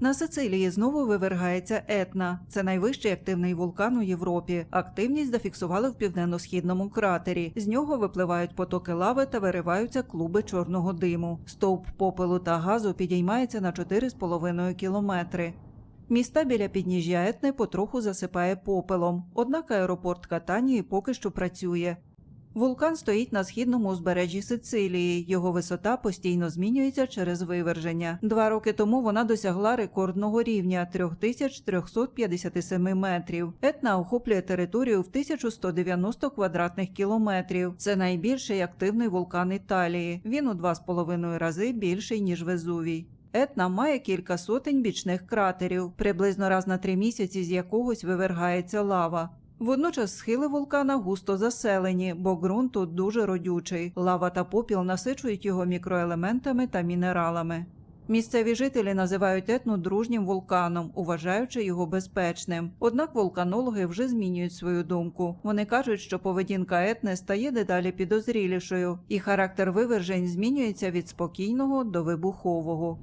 На Сицилії знову вивергається Етна. Це найвищий активний вулкан у Європі. Активність зафіксували в південно-східному кратері. З нього випливають потоки лави та вириваються клуби чорного диму. Стовп попелу та газу підіймається на 4,5 кілометри. Міста біля підніжжя Етни потроху засипає попелом, однак аеропорт Катанії поки що працює. Вулкан стоїть на східному узбережжі Сицилії. Його висота постійно змінюється через виверження. Два роки тому вона досягла рекордного рівня 3357 метрів. Етна охоплює територію в 1190 квадратних кілометрів. Це найбільший активний вулкан Італії. Він у два з половиною рази більший ніж Везувій. Етна має кілька сотень бічних кратерів, приблизно раз на три місяці з якогось вивергається лава. Водночас схили вулкана густо заселені, бо ґрунт тут дуже родючий. Лава та попіл насичують його мікроелементами та мінералами. Місцеві жителі називають етну дружнім вулканом, вважаючи його безпечним. Однак вулканологи вже змінюють свою думку. Вони кажуть, що поведінка етни стає дедалі підозрілішою, і характер вивержень змінюється від спокійного до вибухового.